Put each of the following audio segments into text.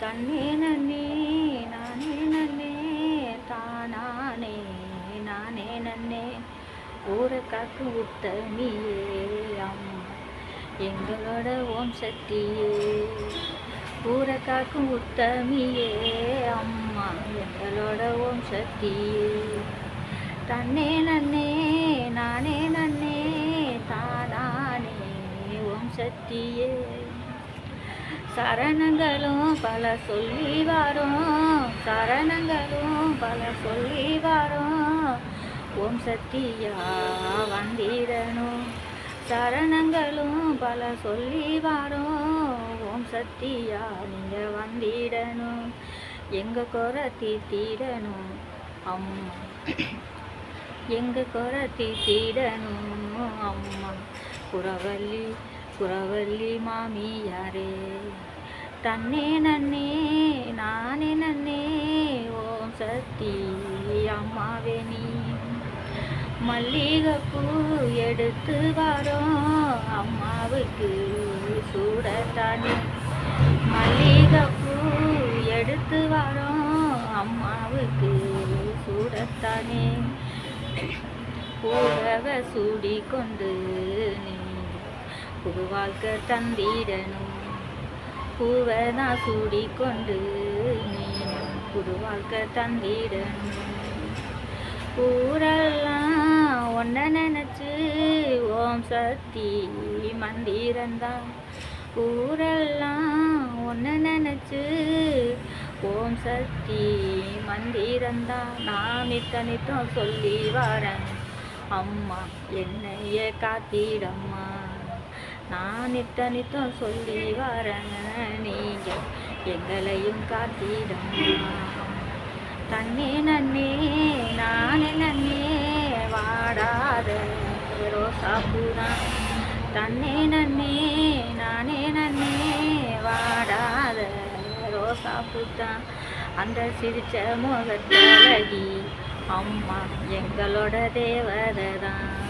தன்னே நன்னே நானே நன்னே தானானே நானே நன்னே. ஊரை காக்கு உத்தமியே அம்மா எங்களோட ஓம் சக்தியே. ஊரை காக்கும் உத்தமியே அம்மா எங்களோட ஓம் சக்தியே. தன்னே நன்னே நானே நன்னே தானானே ஓம் சக்தியே. சரணங்களும் பல சொல்லி வரோம். சரணங்களும் பல சொல்லி வாரோம். ஓம் சக்தியா வந்திடணும் சரணங்களும் பல சொல்லி வரோம். ஓம் சக்தியா நீங்கள் வந்திடணும். எங்கள் குறை தீர்த்திடணும். அம்மா. எங்கள் குறை தீர்த்திடணும். அம்மா. குறவள்ளி குறவள்ளி மாமியாரே. தன்னே நன்னே நானே நன்னே ஓம் சக்தி அம்மாவே நீ. மல்லிகைப்பூ எடுத்து வரோம் அம்மாவுக்கு சூடத்தானே. மல்லிகைப்பூ எடுத்து வரோம் அம்மாவுக்கு சூடத்தானே. பூரவ சூடி கொண்டு நீ புது வாழ்க்கை தந்திடணும் பூவை தான் சூடி கொண்டு நீ புது வாழ்க்கை தந்திடணும் ஊரெல்லாம் ஒன்ன நினச்சி ஓம் சக்தி மந்திரந்தான் ஊரெல்லாம் ஒன்ன நினச்சி ஓம் சக்தி மந்திரந்தான் நான் இத்தனைத்தும் சொல்லி வரேன். அம்மா என்னைய காத்திடம்மா. நான் நித்த நித்தம் சொல்லி வரங்க நீங்கள் எங்களையும் காத்திடம்மா தன்னே நன்னே நானே நன்னே வாடாத ரோசாப்பூதான் தன்னே நன்னே நானே நன்னே வாடாத ரோசாப்பூதான் அந்த சிரிச்ச முகத்தழகி அம்மா எங்களோட தேவதை தான்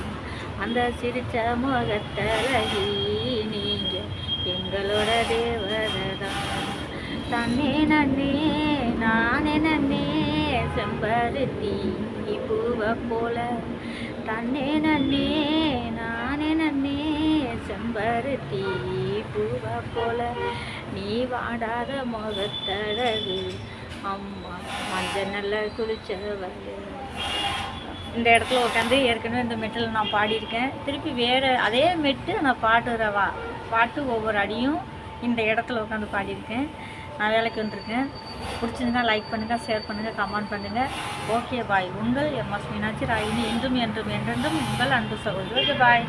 அந்த சிரிச்ச முகத்தழகி நீங்க எங்களோட தேவதை தன்னே நன்னே நானே நன்னே செம்பருத்தி பூவை போல. தன்னே நன்னே நானே நன்னே செம்பருத்தி பூவை போல. நீ வாடாத முகத்தழகு அம்மா மஞ்சள் நல்லா குளிச்சவள். இந்த இடத்துல உட்காந்து ஏற்கனவே இந்த மெட்டில் நான் பாடியிருக்கேன். திருப்பி வேறு அதே மெட்டு நான் பாடுறவா பாட்டு ஒவ்வொரு அடியும் இந்த இடத்துல உட்காந்து பாடியிருக்கேன். நான் வேலைக்கு வந்திருக்கேன். பிடிச்சிருந்தா லைக் பண்ணுங்கள் ஷேர் பண்ணுங்கள் கமெண்ட் பண்ணுங்கள் ஓகே பாய் உங்கள் எம்எஸ் மீனாட்சி ராயினி. என்றும் என்றும் என்றென்றும் உங்கள் அன்பு சகோதரர். பாய்